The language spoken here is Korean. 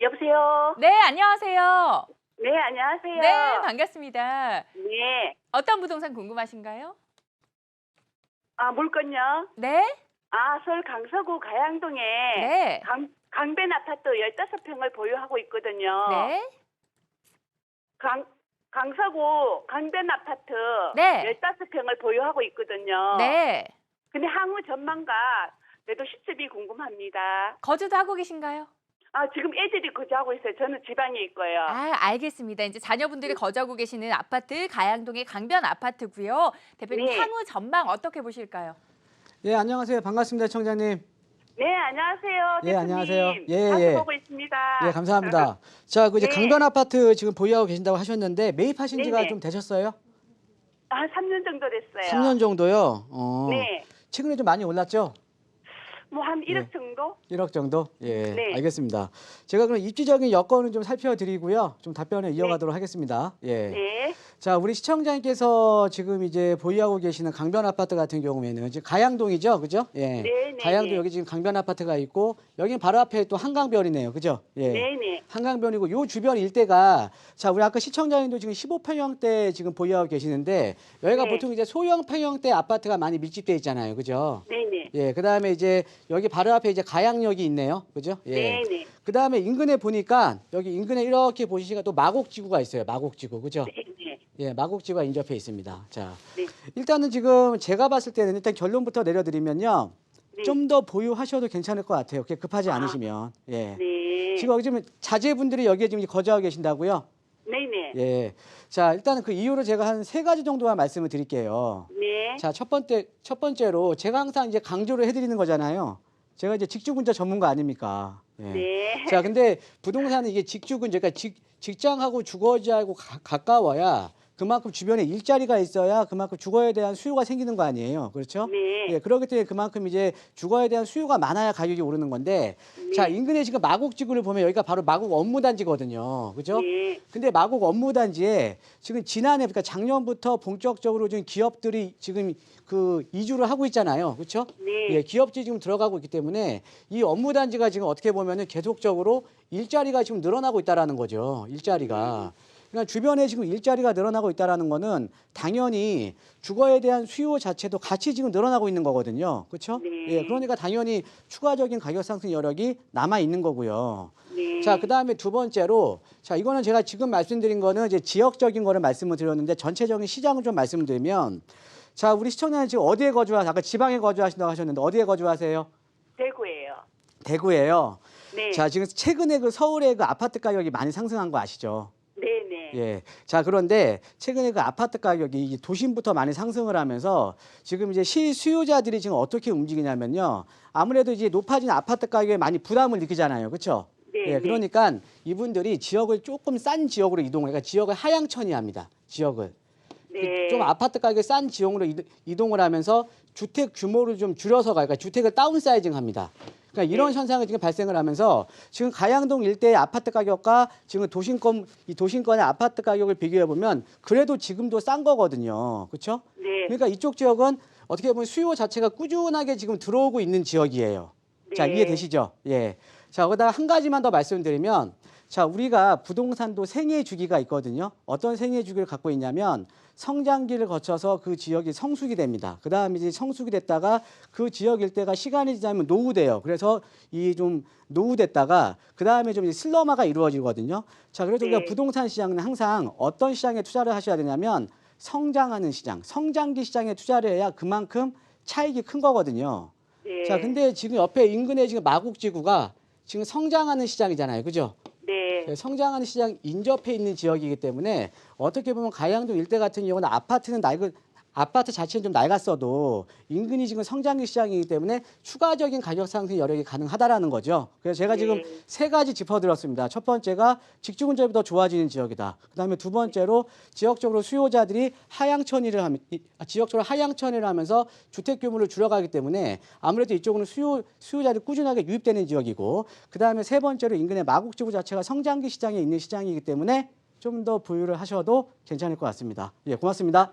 여보세요. 네, 안녕하세요. 네, 안녕하세요. 네, 반갑습니다. 네. 어떤 부동산 궁금하신가요? 아, 물건요? 네? 아, 서울 강서구 가양동에 네. 강, 강변 아파트 15평을 보유하고 있거든요. 네. 강, 강서구 강변 아파트 네. 15평을 보유하고 있거든요. 네. 근데 향후 전망과 매도 시점이 궁금합니다. 거주도 하고 계신가요? 아, 지금 애들이 거주하고 있어요. 저는 지방에 있고요. 아, 알겠습니다. 이제 자녀분들이 거주하고 계시는 아파트 가양동의 강변 아파트고요. 대표님 네. 향후 전망 어떻게 보실까요? 예, 안녕하세요. 반갑습니다, 청장님. 네, 안녕하세요. 예, 대표님. 안녕하세요. 예, 자주 예. 보고 있습니다. 예, 감사합니다. 자, 그 이제 네. 강변 아파트 지금 보유하고 계신다고 하셨는데 매입하신 지가 네네. 좀 되셨어요? 한 3년 정도 됐어요. 3년 정도요. 어. 네. 최근에 좀 많이 올랐죠? 뭐 한 1억 네. 정도? 1억 정도? 예, 네. 알겠습니다. 제가 그럼 입지적인 여건을 좀 살펴드리고요. 좀 답변을 이어가도록 하겠습니다. 예. 네. 자, 우리 시청자님께서 지금 이제 보유하고 계시는 강변 아파트 같은 경우에는 지금 가양동이죠, 그죠? 예. 네, 네, 가양동 네. 여기 지금 강변 아파트가 있고 여기 바로 앞에 또 한강변이네요, 그죠? 예. 네, 네. 한강변이고 요 주변 일대가 자 우리 아까 시청자님도 지금 15평형대 지금 보유하고 계시는데 여기가 네. 보통 이제 소형 평형대 아파트가 많이 밀집돼 있잖아요, 그죠? 네, 네. 예, 그 다음에 이제 여기 바로 앞에 이제 가양역이 있네요, 그죠? 예. 네, 네. 그 다음에 인근에 보니까 여기 인근에 이렇게 보시니까 또 마곡지구가 있어요, 마곡지구, 그죠? 네, 네. 예, 마곡지구가 인접해 있습니다. 자, 네. 일단은 지금 제가 봤을 때는 일단 결론부터 내려드리면요, 네. 좀더 보유하셔도 괜찮을 것 같아요. 그렇게 급하지 않으시면, 예. 네. 지금 지금 자제분들이 여기에 지금 거주하고 계신다고요? 네, 네. 예. 자, 일단은 그 이유를 제가 한 세 가지 정도만 말씀을 드릴게요. 네. 자, 첫 번째 첫 번째로 제가 항상 이제 강조를 해드리는 거잖아요. 제가 이제 직주근저 전문가 아닙니까? 예. 네. 자, 근데 부동산은 이게 직주근저, 그러니까 직, 직장하고 주거지하고 가, 가까워야 그만큼 주변에 일자리가 있어야 그만큼 주거에 대한 수요가 생기는 거 아니에요. 그렇죠? 네. 예, 그렇기 때문에 그만큼 이제 주거에 대한 수요가 많아야 가격이 오르는 건데, 네. 자 인근에 지금 마곡지구를 보면 여기가 바로 마곡 업무단지거든요, 그죠? 네. 근데 마곡 업무단지에 지금 지난해 그러니까 작년부터 본격적으로 지금 기업들이 지금 그 이주를 하고 있잖아요, 그렇죠? 네. 예, 기업들이 지금 들어가고 있기 때문에 이 업무단지가 지금 어떻게 보면은 계속적으로 일자리가 지금 늘어나고 있다라는 거죠, 일자리가. 그러니까 주변에 지금 일자리가 늘어나고 있다라는 거는 당연히 주거에 대한 수요 자체도 같이 지금 늘어나고 있는 거거든요. 그렇죠? 네. 예, 그러니까 당연히 추가적인 가격 상승 여력이 남아 있는 거고요. 네. 자, 그다음에 두 번째로 자, 이거는 제가 지금 말씀드린 거는 이제 지역적인 거를 말씀을 드렸는데 전체적인 시장을 좀 말씀드리면 자, 우리 시청자는 지금 어디에 거주하 아까 지방에 거주하신다고 하셨는데 어디에 거주하세요? 대구예요. 대구예요. 네. 자, 지금 최근에 그 서울의 그 아파트 가격이 많이 상승한 거 아시죠? 네, 네. 예. 자, 그런데 최근에 그 아파트 가격이 도심부터 많이 상승을 하면서 지금 이제 실수요자들이 지금 어떻게 움직이냐면요. 아무래도 이제 높아진 아파트 가격에 많이 부담을 느끼잖아요. 그렇죠? 네, 예. 네. 그러니까 이분들이 지역을 조금 싼 지역으로 이동을 그러니까 지역을 하향 합니다. 지역을. 네. 좀 아파트 가격이 싼 지역으로 이동- 이동을 하면서 주택 규모를 좀 줄여서 가 그러니까 주택을 다운사이징 합니다. 그러니까 이런 네. 현상이 지금 발생을 하면서 지금 가양동 일대의 아파트 가격과 지금 도심권 이 도심권의 아파트 가격을 비교해 보면 그래도 지금도 싼 거거든요. 그렇죠? 네. 그러니까 이쪽 지역은 어떻게 보면 수요 자체가 꾸준하게 지금 들어오고 있는 지역이에요. 자, 네. 이해되시죠? 예. 자, 거기다가 한 가지만 더 말씀드리면 자, 우리가 부동산도 생애 주기가 있거든요. 어떤 생애 주기를 갖고 있냐면 성장기를 거쳐서 그 지역이 성숙이 됩니다. 그 다음에 이제 성숙이 됐다가 그 지역 일대가 시간이 지나면 노후돼요. 그래서 이 좀 노후됐다가 그 다음에 좀 이제 슬럼화가 이루어지거든요. 자, 그래서 우리가 네. 부동산 시장은 항상 어떤 시장에 투자를 하셔야 되냐면 성장하는 시장, 성장기 시장에 투자를 해야 그만큼 차익이 큰 거거든요. 네. 자, 근데 지금 옆에 인근에 지금 마곡지구가 지금 성장하는 시장이잖아요. 그죠? 네. 네, 성장하는 시장 인접해 있는 지역이기 때문에 어떻게 보면 가양동 일대 같은 경우는 아파트는 낡은 아파트 자체는 좀 낡았어도 인근이 지금 성장기 시장이기 때문에 추가적인 가격 상승 여력이 가능하다라는 거죠. 그래서 제가 지금 네. 세 가지 짚어드렸습니다. 첫 번째가 직주근접이 더 좋아지는 지역이다. 그다음에 두 번째로 지역적으로 수요자들이 하향 천의를 하면 이- 아, 지역적으로 하향 천의를 하면서 주택 규모를 줄여가기 때문에 아무래도 이쪽으로는 수요 수요자들이 꾸준하게 유입되는 지역이고 그다음에 세 번째로 인근의 마곡지구 자체가 성장기 시장에 있는 시장이기 때문에 좀 더 보유를 하셔도 괜찮을 것 같습니다. 예, 고맙습니다.